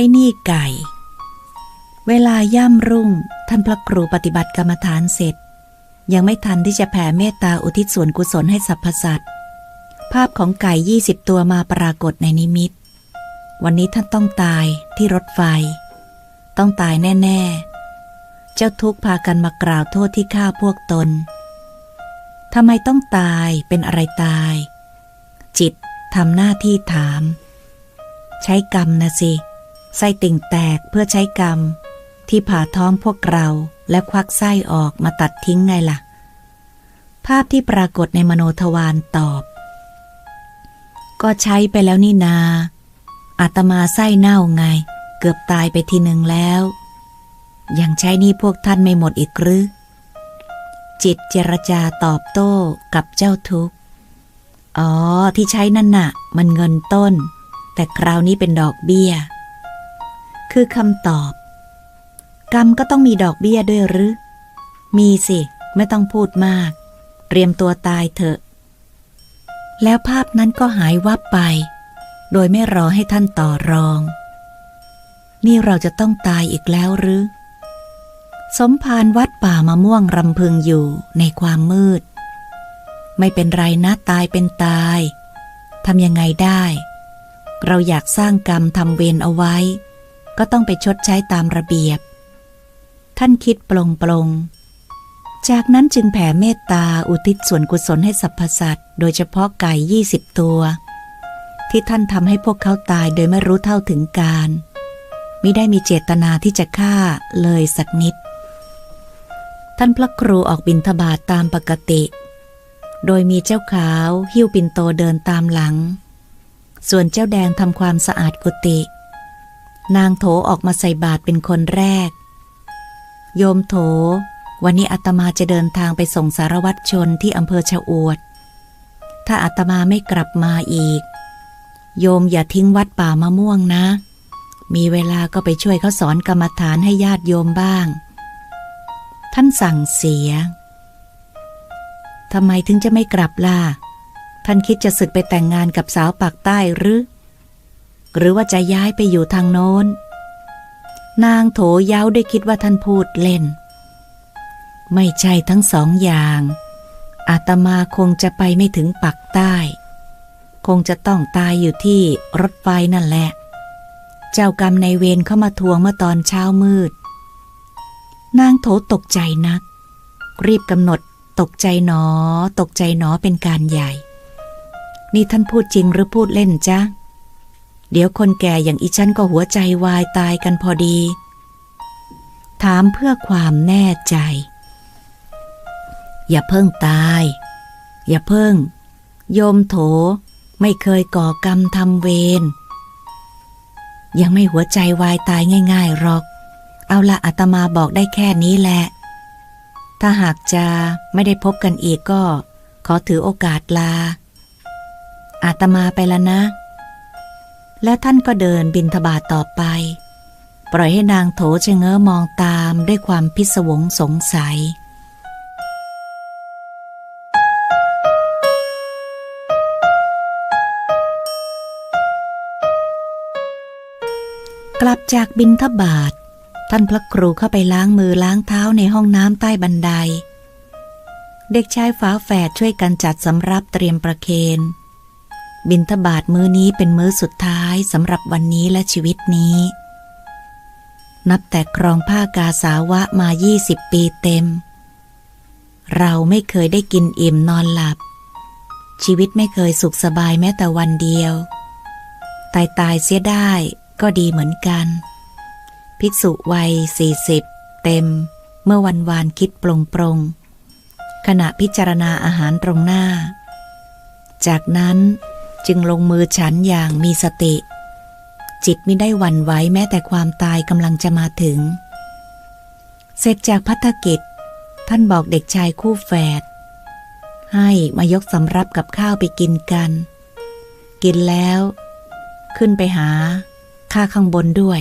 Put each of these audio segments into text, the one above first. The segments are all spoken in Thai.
ช้หนี้ไก่ เวลาย่ำรุ่ง ท่านพระครูปฏิบัติกรรมฐานเสร็จ ยังไม่ทันที่จะแผ่เมตตาอุทิศส่วนกุศลให้สรรพสัตว์ภาพของไก่ยี่สิบตัวมาปรากฏในนิมิต วันนี้ท่านต้องตายที่รถไฟ ต้องตายแน่ ๆ เจ้าทุกพากันมากล่าวโทษที่ฆ่าพวกตนทำไมต้องตายเป็นอะไรตาย จิตทำหน้าที่ถาม ใช้กรรมนะสิ ไส้ติ่งแตกเพื่อใช้กรรม ที่ผ่าท้องพวกเราและควักไส้ออกมาตัดทิ้งไงล่ะ ภาพที่ปรากฏในมโนทวารตอบ ก็ใช้ไปแล้วนี่นาอาตมาไส้เน่าไง เกือบตายไปทีหนึ่งแล้ว ยังใช้นี่พวกท่านไม่หมดอีกหรือ จิตเจรจาตอบโต้กับเจ้าทุกข์ อ๋อที่ใช้นั่นน่ะ มันเงินต้น แต่คราวนี้เป็นดอกเบี้ย คือคำตอบ กรรมก็ต้องมีดอกเบี้ยด้วยหรือ มีสิ ไม่ต้องพูดมาก เตรียมตัวตายเถอะ แล้วภาพนั้นก็หายวับไป โดยไม่รอให้ท่านต่อรอง นี่เราจะต้องตายอีกแล้วหรือ สมภารวัดป่ามะม่วงรำพึงอยู่ในความมืด ไม่เป็นไรนะตายเป็นตายทำยังไงได้ เราอยากสร้างกรรมทำเวรเอาไว้ ก็ต้องไปชดใช้ตามระเบียบ ท่านคิดปลงปลงจากนั้นจึงแผ่เมตตาอุทิศส่วนกุศลให้สรรพสัตว์โดยเฉพาะไก่ยี่สิบตัว ที่ท่านทำให้พวกเขาตายโดยไม่รู้เท่าถึงการมิได้มีเจตนาที่จะฆ่าเลยสักนิด ท่านพระครูออกบิณฑบาตตามปกติ โดยมีเจ้าขาวหิ้วปินโตเดินตามหลัง ส่วนเจ้าแดงทำความสะอาดกุฏิ นางโถออกมาใส่บาตรเป็นคนแรก โยมโถ วันนี้อาตมาจะเดินทางไปส่งสารวัตรชนที่อำเภอชะอวด ถ้าอาตมาไม่กลับมาอีก โยมอย่าทิ้งวัดป่ามะม่วงนะ มีเวลาก็ไปช่วยเขาสอนกรรมฐานให้ญาติโยมบ้าง ท่านสั่งเสีย ทำไมถึงจะไม่กลับล่ะ ท่านคิดจะศึกไปแต่งงานกับสาวปากใต้หรือ หรือว่าจะย้ายไปอยู่ทางโน้น นางโถเย้าได้คิดว่าท่านพูดเล่น ไม่ใช่ทั้งสองอย่าง อาตมาคงจะไปไม่ถึงปักใต้ คงจะต้องตายอยู่ที่รถไฟนั่นแหละ เจ้ากรรมในเวรเข้ามาทวงเมื่อตอนเช้ามืด นางโถตกใจนัก รีบกำหนดตกใจหนอ ตกใจหนอเป็นการใหญ่ นี่ท่านพูดจริงหรือพูดเล่นจ๊ะ เดี๋ยวคนแก่อย่างอีฉันก็หัวใจวายตายกันพอดี ถามเพื่อความแน่ใจ อย่าเพิ่งตาย อย่าเพิ่ง โยมโถ ไม่เคยก่อกรรมทำเวร ยังไม่หัวใจวายตายง่ายๆหรอก เอาละอาตมาบอกได้แค่นี้แหละ ถ้าหากจะไม่ได้พบกันอีกก็ ขอถือโอกาสลาอาตมาไปแล้วนะ และท่านก็เดินบินทบาทต่อไป ปล่อยให้นางโถชะเง้อมองตามด้วยความพิศวงสงสัยกลับจากบินทบาท ท่านพระครูเข้าไปล้างมือล้างเท้าในห้องน้ำใต้บันได เด็กชายฝาแฝดช่วยกันจัดสำรับเตรียมประเคน บินทบาทมื้อนี้เป็นมื้อสุดท้ายสำหรับวันนี้และชีวิตนี้ นับแต่ครองผ้ากาสาวะมา 20 ปีเต็ม เราไม่เคยได้กินอิ่มนอนหลับ ชีวิตไม่เคยสุขสบายแม้แต่วันเดียว ตายตายเสียได้ก็ดีเหมือนกัน ภิกษุวัย 40 เต็ม เมื่อวันวานคิดปรงปรงขณะพิจารณาอาหารตรงหน้า จากนั้น จึงลงมือฉันอย่างมีสติ จิตไม่ได้หวั่นไหวแม้แต่ความตายกำลังจะมาถึง เสร็จจากพัฒกิจ ท่านบอกเด็กชายคู่แฝดให้มายกสำรับกับข้าวไปกินกัน กินแล้ว ขึ้นไปหาข้าข้างบนด้วย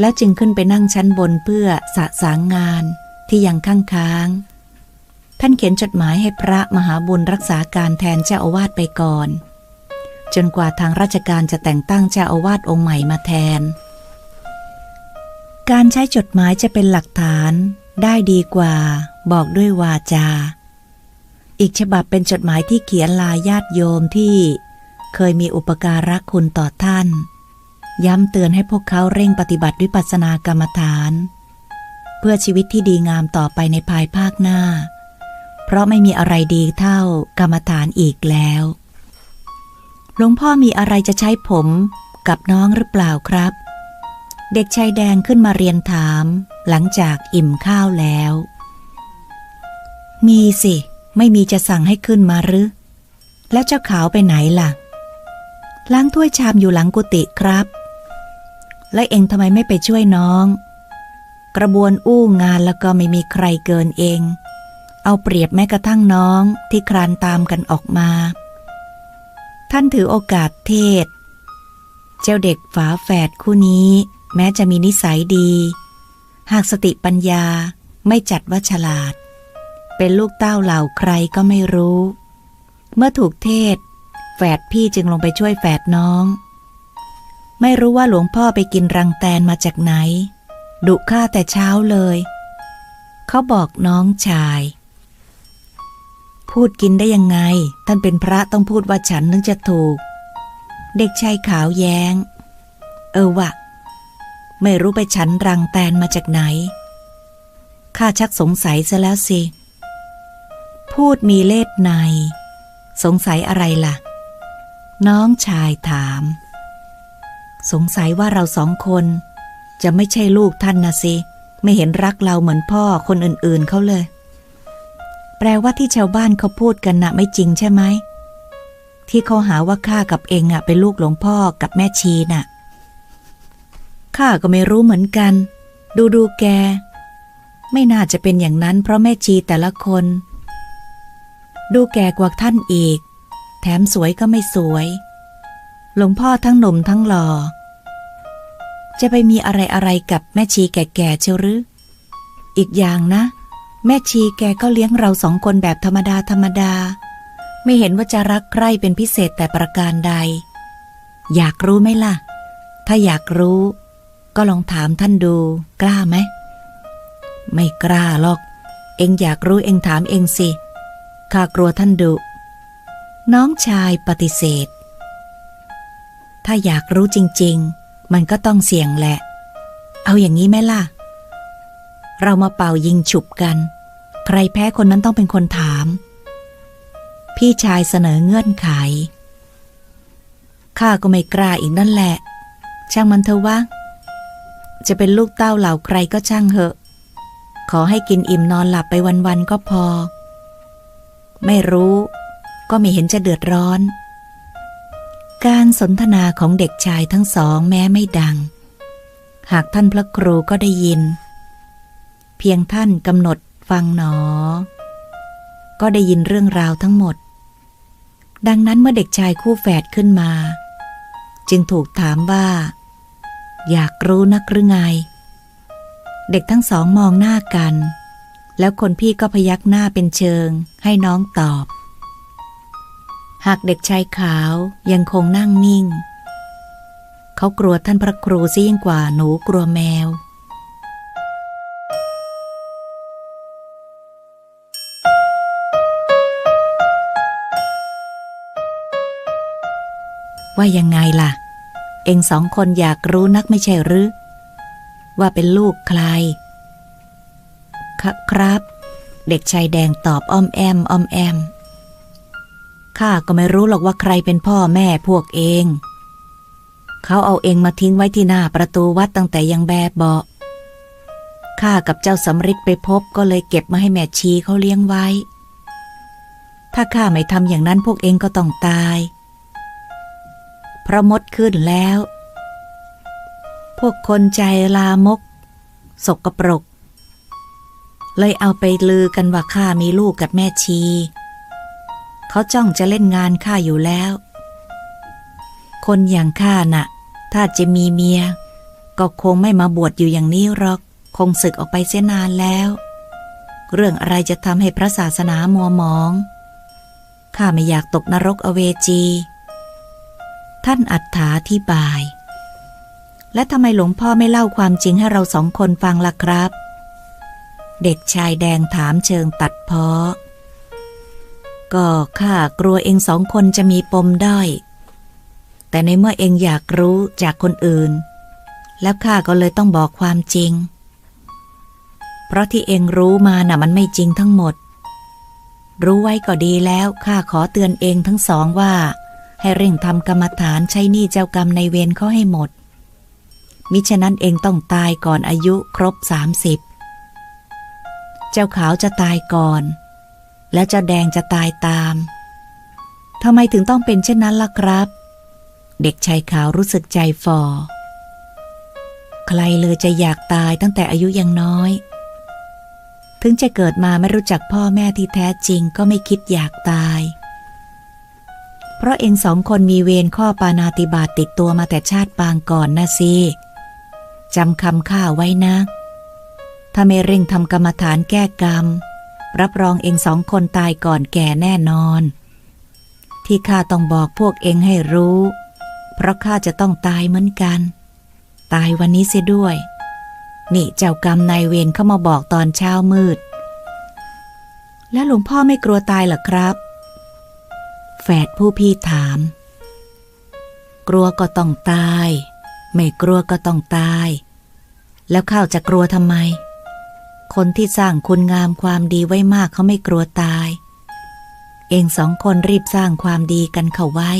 แล้วจึงขึ้นไปนั่งชั้นบนเพื่อสะสางงานที่ยังข้างค้าง ท่านเขียนจดหมายให้พระมหาบุญรักษาการแทนเจ้าอาวาสไปก่อน จนกว่าทางราชการจะแต่งตั้งเจ้าอาวาสองค์ใหม่มาแทน การใช้จดหมายจะเป็นหลักฐานได้ดีกว่า บอกด้วยวาจา อีกฉบับเป็นจดหมายที่เขียนลาญาติโยมที่เคยมีอุปการะคุณต่อท่าน ย้ำเตือนให้พวกเขาเร่งปฏิบัติวิปัสสนากรรมฐาน เพื่อชีวิตที่ดีงามต่อไปในภายภาคหน้า เพราะไม่มีอะไรดีเท่ากรรมฐานอีกแล้ว หลวงพ่อมีอะไรจะใช้ผมกับน้องหรือเปล่าครับ เด็กชายแดงขึ้นมาเรียนถามหลังจากอิ่มข้าวแล้ว มีสิ ไม่มีจะสั่งให้ขึ้นมาหรือ แล้วเจ้าขาวไปไหนล่ะ ล้างถ้วยชามอยู่หลังกุฏิครับ และเองทำไมไม่ไปช่วยน้อง กระบวนอู้งานแล้วก็ไม่มีใครเกินเอง เอาเปรียบแม้กระทั่งน้องที่ครานตามกันออกมา ท่านถือโอกาสเทศ เจ้าเด็กฝาแฝดคู่นี้ แม้จะมีนิสัยดี หากสติปัญญาไม่จัดว่าฉลาด เป็นลูกเต้าเหล่าใครก็ไม่รู้ เมื่อถูกเทศ แฝดพี่จึงลงไปช่วยแฝดน้อง ไม่รู้ว่าหลวงพ่อไปกินรังแตนมาจากไหน ดุข้าแต่เช้าเลย เขาบอกน้องชาย พูดกินได้ยังไง ท่านเป็นพระต้องพูดว่าฉันนึกจะถูก เด็กชายขาวแย้ง เออวะ ไม่รู้ไปฉันรังแตนมาจากไหน ข้าชักสงสัยซะแล้วสิ พูดมีเล่ห์ใน สงสัยอะไรล่ะ น้องชายถาม สงสัยว่าเราสองคน จะไม่ใช่ลูกท่านนะสิ ไม่เห็นรักเราเหมือนพ่อคนอื่นๆเขาเลย ลว่าที่ชาวบ้านเขาพูดกันนะไม่จริงใช่ไหม ที่เขาหาว่าข้ากับเองอะเป็นลูกหลวงพ่อกับแม่ชีน่ะข้าก็ไม่รู้เหมือนกัน ดูดูแก ไม่น่าจะเป็นอย่างนั้น เพราะแม่ชีแต่ละคน ดูแกกว่าท่านอีก แถมสวยก็ไม่สวย หลวงพ่อทั้งหนุ่มทั้งหล่อ จะไปมีอะไรอะไรกับแม่ชีแก่ๆเชียวหรือ อีกอย่างนะ แม่ชีแกก็เลี้ยงเราสองคนแบบธรรมดาธรรมดา ไม่เห็นว่าจะรักใคร่เป็นพิเศษแต่ประการใด อยากรู้ไหมล่ะ ถ้าอยากรู้ ก็ลองถามท่านดู กล้าไหม ไม่กล้าหรอก เองอยากรู้เองถามเองสิข้ากลัวท่านดุ น้องชายปฏิเสธ ถ้าอยากรู้จริง ๆ มันก็ต้องเสี่ยงแหละ เอาอย่างนี้ไหมล่ะ เรามาเป่ายิงฉุบกัน ใครแพ้คนนั้นต้องเป็นคนถาม พี่ชายเสนอเงื่อนไข ข้าก็ไม่กล้าอีกนั่นแหละ ช่างมันเถอะวะ จะเป็นลูกเต้าเหล่าใครก็ช่างเหอะ ขอให้กินอิ่มนอนหลับไปวันๆก็พอ ไม่รู้ก็ไม่เห็นจะเดือดร้อน การสนทนาของเด็กชายทั้งสองแม้ไม่ดัง หากท่านพระครูก็ได้ยิน เพียงท่านกำหนดฟังหนอ ก็ได้ยินเรื่องราวทั้งหมด ดังนั้นเมื่อเด็กชายคู่แฝดขึ้นมา จึงถูกถามว่า อยากรู้นักหรือไง เด็กทั้งสองมองหน้ากัน แล้วคนพี่ก็พยักหน้าเป็นเชิง ให้น้องตอบ หากเด็กชายขาวยังคงนั่งนิ่ง เขากลัวท่านพระครูซะยิ่งกว่าหนูกลัวแมว ว่ายังไงล่ะ เองสองคนอยากรู้นักไม่ใช่หรือ ว่าเป็นลูกใคร ครับครับ เด็กชายแดงตอบอ้อมแอมอ้อมแอม ข้าก็ไม่รู้หรอกว่าใครเป็นพ่อแม่พวกเอง เขาเอาเองมาทิ้งไว้ที่หน้าประตูวัดตั้งแต่ยังแบบเบาข้ากับเจ้าสำริดไปพบก็เลยเก็บมาให้แม่ชีเขาเลี้ยงไว้ ถ้าข้าไม่ทำอย่างนั้นพวกเองก็ต้องตาย เพราะมดขึ้นแล้ว พวกคนใจลามก สกปรก เลยเอาไปลือกันว่าข้ามีลูกกับแม่ชี เขาจ้องจะเล่นงานข้าอยู่แล้ว คนอย่างข้าน่ะ ถ้าจะมีเมีย ก็คงไม่มาบวชอยู่อย่างนี้หรอก คงศึกออกไปเสียนานแล้ว เรื่องอะไรจะทำให้พระศาสนามัวหมองข้าไม่อยากตกนรกอเวจี ท่านอัฏฐาธิบาย และทำไมหลวงพ่อไม่เล่าความจริงให้เราสองคนฟังล่ะครับ เด็กชายแดงถามเชิงตัดเพ้อ ก็ข้ากลัวเองสองคนจะมีปมด้อย แต่ในเมื่อเองอยากรู้จากคนอื่น แล้วข้าก็เลยต้องบอกความจริง เพราะที่เองรู้มาน่ะมันไม่จริงทั้งหมด รู้ไว้ก็ดีแล้วข้าขอเตือนเองทั้งสองว่า ให้เร่งทำกรรมฐานใช้หนี้เจ้ากรรมในเวรเขาให้หมด มิฉะนั้นเองต้องตายก่อนอายุครบสามสิบเจ้าขาวจะตายก่อน และเจ้าแดงจะตายตามทำไมถึงต้องเป็นเช่นนั้นล่ะครับ เด็กชายขาวรู้สึกใจฟอใครเลยจะอยากตายตั้งแต่อายุยังน้อย ถึงจะเกิดมาไม่รู้จักพ่อแม่ที่แท้จริงก็ไม่คิดอยากตาย ราะเองสองคนมีเวรข้อปานาติบาตติดตัวมาแต่ชาติปางก่อนนะสิจำคำข้าไว้นะ ถ้าไม่เร่งทำกรรมฐานแก้กรรม รับรองเองสองคนตายก่อนแก่แน่นอน ที่ข้าต้องบอกพวกเองให้รู้ เพราะข้าจะต้องตายเหมือนกัน ตายวันนี้เสียด้วย นี่เจ้ากรรมนายเวรเข้ามาบอกตอนเช้ามืด แล้วหลวงพ่อไม่กลัวตายหรอครับ แฝดผู้พี่ถาม กลัวก็ต้องตาย ไม่กลัวก็ต้องตาย แล้วข้าวจะกลัวทำไม คนที่สร้างคุณงามความดีไว้มากเขาไม่กลัวตาย เองสองคนรีบสร้างความดีกันเข้าไว้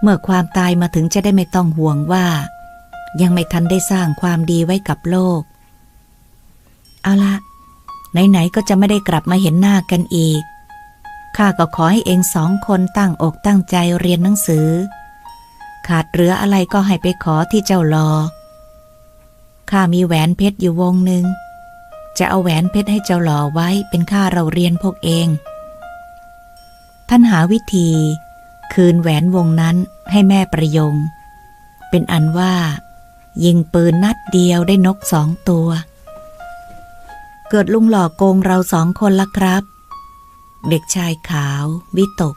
เมื่อความตายมาถึงจะได้ไม่ต้องห่วงว่า ยังไม่ทันได้สร้างความดีไว้กับโลก เอาละไหนๆก็จะไม่ได้กลับมาเห็นหน้ากันอีก ข้าก็ขอให้เองสองคนตั้งอกตั้งใจเรียนหนังสือ ขาดเหลืออะไรก็ให้ไปขอที่เจ้ารอข้ามีแหวนเพชรอยู่วงหนึ่ง จะเอาแหวนเพชรให้เจ้าหล่อไว้เป็นค่าเราเรียนพวกเอง ท่านหาวิธี คืนแหวนวงนั้นให้แม่ประยง เป็นอันว่า ยิงปืนนัดเดียวได้นกสองตัว เกิดลุงหล่อโกงเราสองคนละครับ เด็กชายขาว วิตก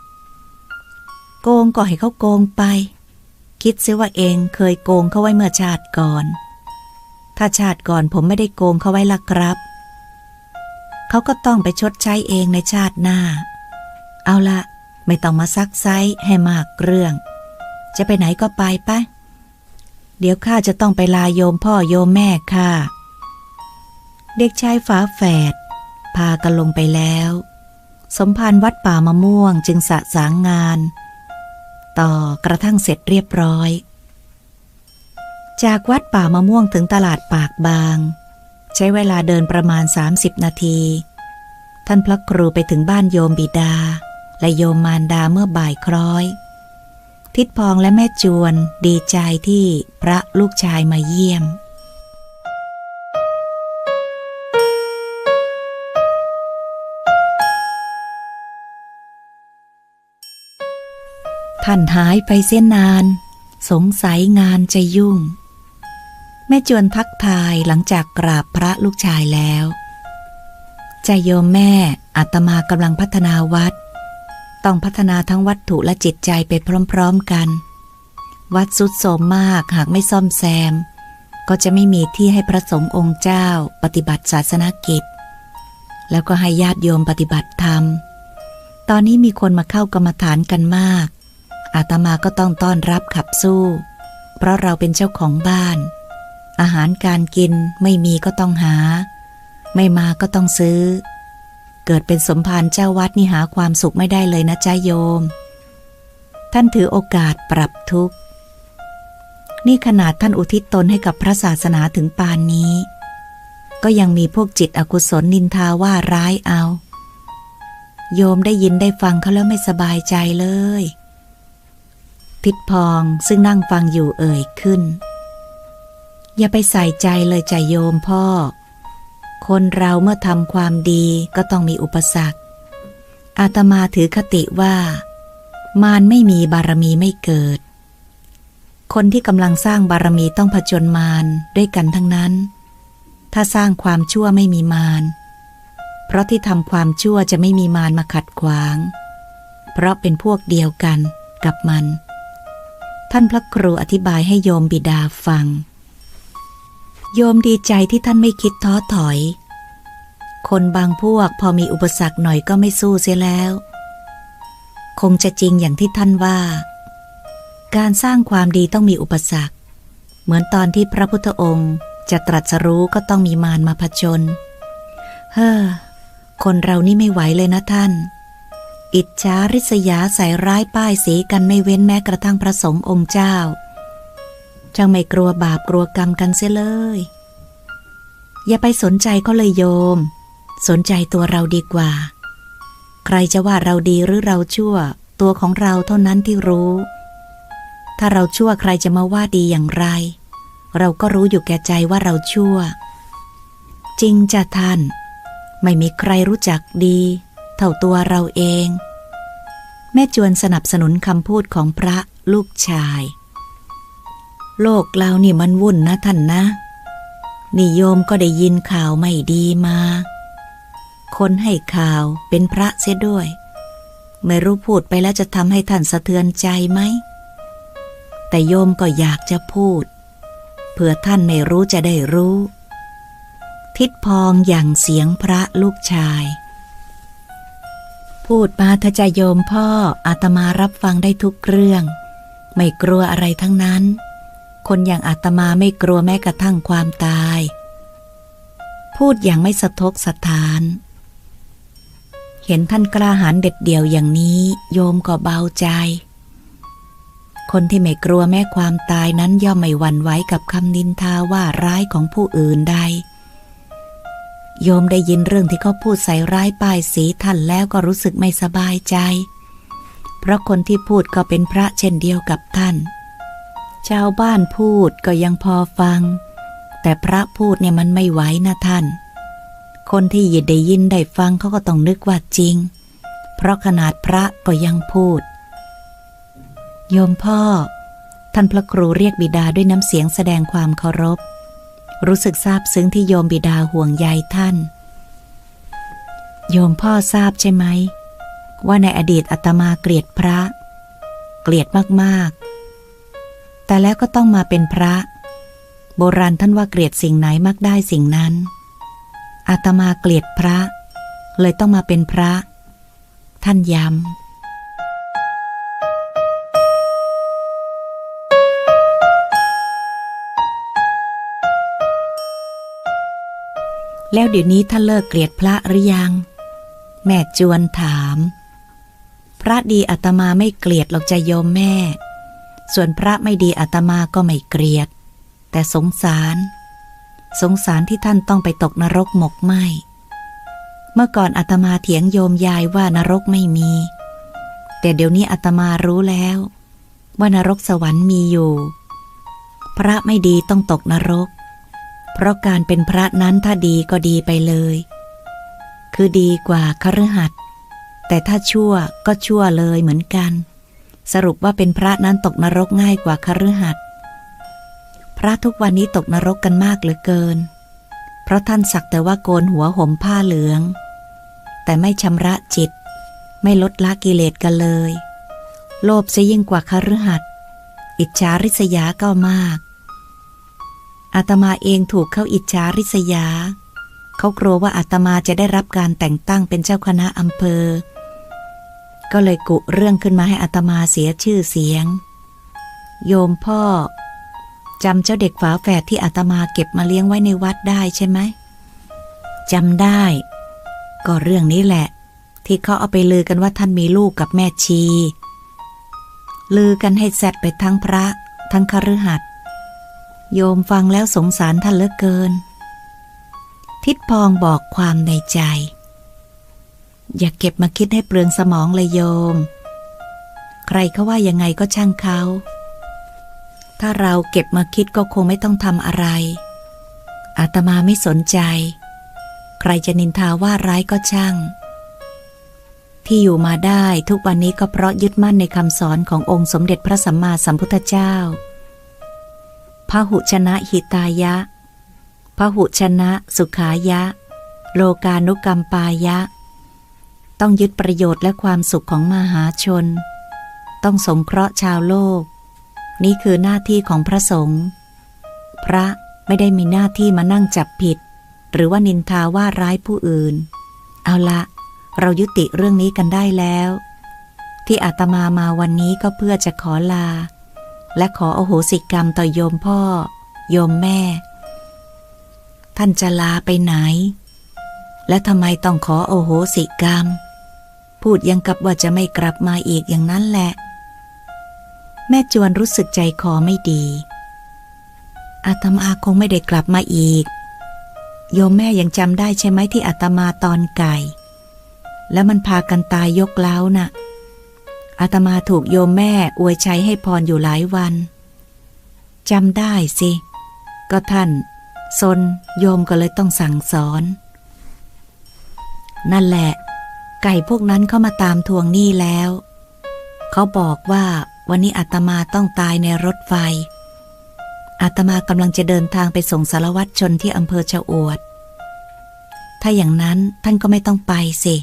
โกงก็ให้เขาโกงไป คิดซิว่าเองเคยโกงเขาไว้เมื่อชาติก่อน ถ้าชาติก่อนผมไม่ได้โกงเขาไว้ละครับ เขาก็ต้องไปชดใช้เองในชาติหน้า เอาละไม่ต้องมาซักไซให้มากเรื่อง จะไปไหนก็ไปปะเดี๋ยวข้าจะต้องไปลาโยมพ่อโยมแม่ค่ะเด็กชายฝาแฝด พากันลงไปแล้ว สมภารวัดป่ามะม่วงจึงสะสางงาน ต่อกระทั่งเสร็จเรียบร้อย จากวัดป่ามะม่วงถึงตลาดปากบาง ใช้เวลาเดินประมาณ 30 นาที ท่านพระครูไปถึงบ้านโยมบิดา และโยมมารดาเมื่อบ่ายคล้อย ทิดพองและแม่จวนดีใจที่พระลูกชายมาเยี่ยม ท่านหายไปเสียนาน สงสัยงานจะยุ่ง แม่จวนทักทายหลังจากกราบพระลูกชายแล้วใจโยมแม่อาตมากำลังพัฒนาวัด ต้องพัฒนาทั้งวัตถุและจิตใจไปพร้อมๆกัน วัดสุดโสมมากหากไม่ซ่อมแซม ก็จะไม่มีที่ให้พระสงฆ์องค์เจ้าปฏิบัติศาสนกิจ แล้วก็ให้ญาติโยมปฏิบัติธรรม ตอนนี้มีคนมาเข้ากรรมฐานกันมาก อาตมาก็ต้องต้อนรับขับสู้ เพราะเราเป็นเจ้าของบ้าน อาหารการกินไม่มีก็ต้องหา ไม่มาก็ต้องซื้อ เกิดเป็นสมภารเจ้าวัดนี่หาความสุขไม่ได้เลยนะจ้าโยม ท่านถือโอกาสปรับทุกข์ นี่ขนาดท่านอุทิศตนให้กับพระศาสนาถึงปานนี้ ก็ยังมีพวกจิตอกุศลนินทาว่าร้ายเอา โยมได้ยินได้ฟังเขาแล้วไม่สบายใจเลย ทิดพองซึ่งนั่งฟังอยู่เอ่ยขึ้น อย่าไปใส่ใจเลยใจโยมพ่อ คนเราเมื่อทำความดีก็ต้องมีอุปสรรค อาตมาถือคติว่า มารไม่มีบารมีไม่เกิด คนที่กำลังสร้างบารมีต้องผจญมารด้วยกันทั้งนั้น ถ้าสร้างความชั่วไม่มีมารเพราะที่ทำความชั่วจะไม่มีมารมาขัดขวาง เพราะเป็นพวกเดียวกันกับมัน ท่านพระครูอธิบายให้โยมบิดาฟัง โยมดีใจที่ท่านไม่คิดท้อถอย คนบางพวกพอมีอุปสรรคหน่อยก็ไม่สู้เสียแล้ว คงจะจริงอย่างที่ท่านว่า การสร้างความดีต้องมีอุปสรรค เหมือนตอนที่พระพุทธองค์จะตรัสรู้ก็ต้องมีมารมาผจญ เฮ้อ คนเรานี่ไม่ไหวเลยนะท่าน อิจฉาริษยาใส่ร้ายป้ายสีกันไม่เว้นแม้กระทั่งพระสงฆ์องค์เจ้าจังไม่กลัวบาปกลัวกรรมกันเสียเลย อย่าไปสนใจเขาเลยโยม สนใจตัวเราดีกว่า ใครจะว่าเราดีหรือเราชั่ว ตัวของเราเท่านั้นที่รู้ ถ้าเราชั่วใครจะมาว่าดีอย่างไร เราก็รู้อยู่แก่ใจว่าเราชั่ว จริงจะท่าน ไม่มีใครรู้จักดี เท่าตัวเราเอง แม่จวนสนับสนุนคำพูดของพระลูกชาย โลกเรานี่มันวุ่นนะท่านนะนิโยมก็ได้ยินข่าวไม่ดีมา คนให้ข่าวเป็นพระเสียด้วย ไม่รู้พูดไปแล้วจะทำให้ท่านสะเทือนใจไหม แต่โยมก็อยากจะพูด เผื่อท่านไม่รู้จะได้รู้ ทิดพองอย่างเสียงพระลูกชาย พูดมาเถอะจะโยมพ่ออาตมารับฟังได้ทุกเรื่อง ไม่กลัวอะไรทั้งนั้น คนอย่างอาตมาไม่กลัวแม้กระทั่งความตาย พูดอย่างไม่สะทกสะทาน เห็นท่านกล้าหาญเด็ดเดี่ยวอย่างนี้ โยมก็เบาใจ คนที่ไม่กลัวแม้ความตายนั้นย่อมไม่หวั่นไหวกับคำนินทาว่าร้ายของผู้อื่นใด โยมได้ยินเรื่องที่เขาพูดใส่ร้ายป้ายสีท่านแล้วก็รู้สึกไม่สบายใจ เพราะคนที่พูดก็เป็นพระเช่นเดียวกับท่าน ชาวบ้านพูดก็ยังพอฟัง แต่พระพูดเนี่ยมันไม่ไหวนะท่าน คนที่ยินได้ยินได้ฟังเขาก็ต้องนึกว่าจริง เพราะขนาดพระก็ยังพูด โยมพ่อ ท่านพระครูเรียกบิดาด้วยน้ำเสียงแสดงความเคารพ รู้สึกซาบซึ้งที่โยมบิดาห่วงใยท่าน โยมพ่อทราบใช่ไหม ว่าในอดีตอาตมาเกลียดพระ เกลียดมากๆ แต่แล้วก็ต้องมาเป็นพระ โบราณท่านว่าเกลียดสิ่งไหนมักได้สิ่งนั้นอาตมาเกลียดพระ เลยต้องมาเป็นพระ ท่านย้ำ แล้วเดี๋ยวนี้ท่านเลิกเกลียดพระหรือยัง แม่จวนถาม พระดีอาตมาไม่เกลียดหรอกจะโยมแม่ ส่วนพระไม่ดีอาตมาก็ไม่เกลียด แต่สงสาร สงสารที่ท่านต้องไปตกนรกหมกไหมเมื่อก่อนอาตมาเถียงโยมยายว่านรกไม่มี แต่เดี๋ยวนี้อาตมารู้แล้ว ว่านรกสวรรค์มีอยู่ พระไม่ดีต้องตกนรก เพราะการเป็นพระนั้นถ้าดีก็ดีไปเลย คือดีกว่าคฤหัสถ์แต่ถ้าชั่วก็ชั่วเลยเหมือนกัน สรุปว่าเป็นพระนั้นตกนรกง่ายกว่าคฤหัสถ์พระทุกวันนี้ตกนรกกันมากเหลือเกิน เพราะท่านสักแต่ว่าโกนหัวห่มผ้าเหลือง แต่ไม่ชำระจิต ไม่ลดละกิเลสกันเลย โลภจะยิ่งกว่าคฤหัสถ์อิจฉาริษยาก็มาก อาตมาเองถูกเขาอิจฉาริษยา เขากลัวว่าอาตมาจะได้รับการแต่งตั้งเป็นเจ้าคณะอำเภอ ก็เลยกุเรื่องขึ้นมาให้อาตมาเสียชื่อเสียง โยมพ่อจำเจ้าเด็กฝาแฝดที่อาตมาเก็บมาเลี้ยงไว้ในวัดได้ใช่ไหมจำได้ ก็เรื่องนี้แหละ ที่เขาเอาไปลือกันว่าท่านมีลูกกับแม่ชี ลือกันให้แซดไปทั้งพระ ทั้งคฤหัสถ์ โยมฟังแล้วสงสารท่านเหลือเกิน ทิดพองบอกความในใจ อย่าเก็บมาคิดให้เปลืองสมองเลยโยม ใครเขาว่ายังไงก็ช่างเขา ถ้าเราเก็บมาคิดก็คงไม่ต้องทำอะไร อาตมาไม่สนใจ ใครจะนินทาว่าร้ายก็ช่าง ที่อยู่มาได้ทุกวันนี้ก็เพราะยึดมั่นในคำสอนขององค์สมเด็จพระสัมมาสัมพุทธเจ้า พหุชนะหิตายะ พหุชนะสุขายะ โลกานุกรรมปายะ ต้องยึดประโยชน์และความสุขของมหาชน ต้องสงเคราะห์ชาวโลก นี่คือหน้าที่ของพระสงฆ์ พระไม่ได้มีหน้าที่มานั่งจับผิด หรือว่านินทาว่าร้ายผู้อื่น เอาละ เรายุติเรื่องนี้กันได้แล้ว ที่อาตมามาวันนี้ก็เพื่อจะขอลา และขอโอโหสิกรรมต่อโยมพ่อ โยมแม่ ท่านจะลาไปไหน และทำไมต้องขอโอโหสิกรรม พูดยังกับว่าจะไม่กลับมาอีกอย่างนั้นแหละ แม่จวนรู้สึกใจคอไม่ดี อาตมาคงไม่ได้กลับมาอีก โยมแม่ยังจำได้ใช่ไหมที่อาตมาตอนไก่ แล้วมันพากันตายยกเล้าน่ะ อาตมาถูกโยมแม่อวยชัยให้พรอยู่หลายวันจำได้สิ ก็ท่านซนโยมก็เลยต้องสั่งสอน นั่นแหละ ไก่พวกนั้นเข้ามาตามทวงหนี้แล้ว เขาบอกว่าวันนี้อาตมาต้องตายในรถไฟ อาตมากำลังจะเดินทางไปส่งสารวัตรชนที่อำเภอชะอวด ถ้าอย่างนั้นท่านก็ไม่ต้องไปสิ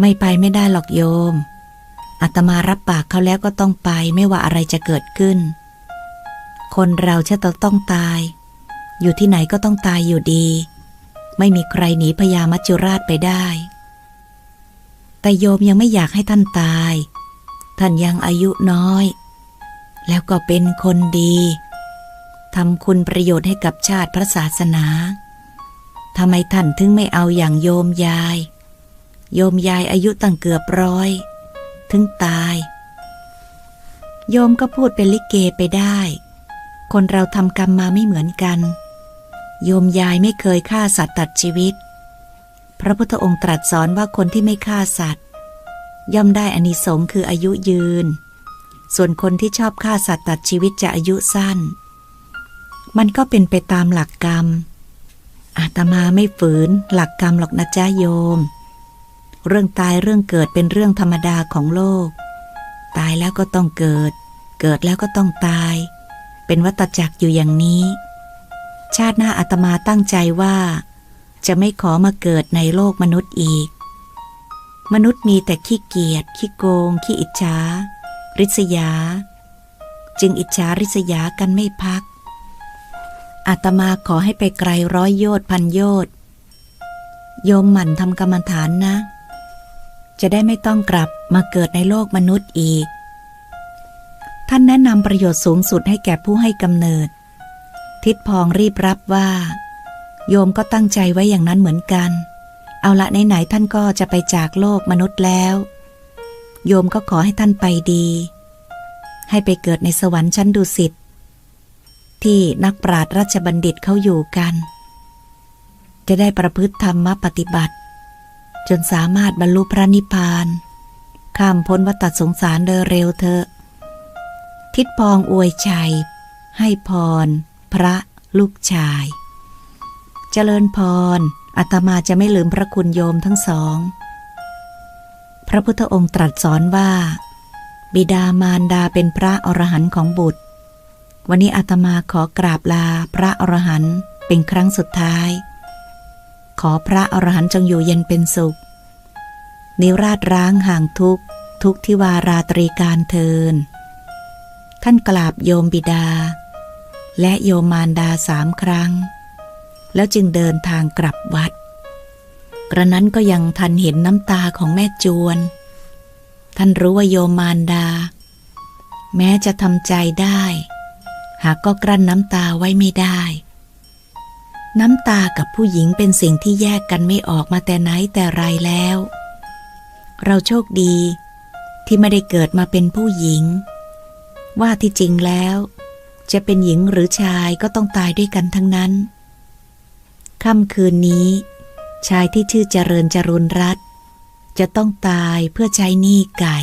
ไม่ไปไม่ได้หรอกโยม อาตมารับปากเขาแล้วก็ต้องไปไม่ว่าอะไรจะเกิดขึ้น คนเราจะต้องตาย อยู่ที่ไหนก็ต้องตายอยู่ดี ไม่มีใครหนีพญามัจจุราชไปได้ แต่โยมยังไม่อยากให้ท่านตาย ท่านยังอายุน้อย แล้วก็เป็นคนดีทำคุณประโยชน์ให้กับชาติพระศาสนา ทำไมท่านถึงไม่เอาอย่างโยมยาย โยมยายอายุตั้งเกือบร้อย ถึงตาย โยมก็พูดเป็นลิเกไปได้ คนเราทำกรรมมาไม่เหมือนกัน โยมยายไม่เคยฆ่าสัตว์ตัดชีวิต พระพุทธองค์ตรัสสอนว่าคนที่ไม่ฆ่าสัตว์ ย่อมได้อานิสงส์คืออายุยืน ส่วนคนที่ชอบฆ่าสัตว์ตัดชีวิตจะอายุสั้น มันก็เป็นไปตามหลักกรรมอาตมาไม่ฝืนหลักกรรมหรอกนะจ้าโยม เรื่องตายเรื่องเกิดเป็นเรื่องธรรมดาของโลก ตายแล้วก็ต้องเกิด เกิดแล้วก็ต้องตาย เป็นวัฏจักรอยู่อย่างนี้ ชาติหน้าอาตมาตั้งใจว่า จะไม่ขอมาเกิดในโลกมนุษย์อีก มนุษย์มีแต่ขี้เกียจขี้โกง ขี้อิจฉาริษยา จึงอิจฉาริษยากันไม่พัก อาตมาขอให้ไปไกลร้อยโยชน์พันโยชน์โยมหมั่นทำกรรมฐานนะ จะได้ไม่ต้องกลับมาเกิดในโลกมนุษย์อีก ท่านแนะนำประโยชน์สูงสุดให้แก่ผู้ให้กำเนิด ทิดพองรีบรับว่า โยมก็ตั้งใจไว้อย่างนั้นเหมือนกัน เอาละไหนๆท่านก็จะไปจากโลกมนุษย์แล้ว โยมก็ขอให้ท่านไปดี ให้ไปเกิดในสวรรค์ชั้นดุสิตที่นักปราชญ์ราชบัณฑิตเขาอยู่กัน จะได้ประพฤติธรรมปฏิบัติ จนสามารถบรรลุพระนิพพาน ข้ามพ้นวัฏสงสารโดยเร็วเถอะ ทิดพองอวยชัย ให้พร พระลูกชาย เจริญพรอาตมาจะไม่ลืมพระคุณโยมทั้งสอง พระพุทธองค์ตรัสสอนว่า บิดามารดาเป็นพระอรหันต์ของบุตร วันนี้อาตมาขอกราบลาพระอรหันต์เป็นครั้งสุดท้าย ขอพระอรหันต์จงอยู่เย็นเป็นสุข นิราชร้างห่างทุกทุกทิวาราตรีการเทิน ท่านกราบโยมบิดา และโยมมารดาสามครั้ง แล้วจึงเดินทางกลับวัด กระนั้นก็ยังทันเห็นน้ำตาของแม่จวน ท่านรู้ว่าโยมมารดา แม้จะทำใจได้ หากก็กลั้นน้ำตาไว้ไม่ได้ น้ำตากับผู้หญิงเป็นสิ่งที่แยกกันไม่ออกมาแต่ไหนแต่ไรแล้ว เราโชคดี ที่ไม่ได้เกิดมาเป็นผู้หญิง ว่าที่จริงแล้ว จะเป็นหญิงหรือชายก็ต้องตายด้วยกันทั้งนั้นค่ำคืนนี้ ชายที่ชื่อเจริญจรุนรัตจะต้องตายเพื่อใช้หนี้ไก่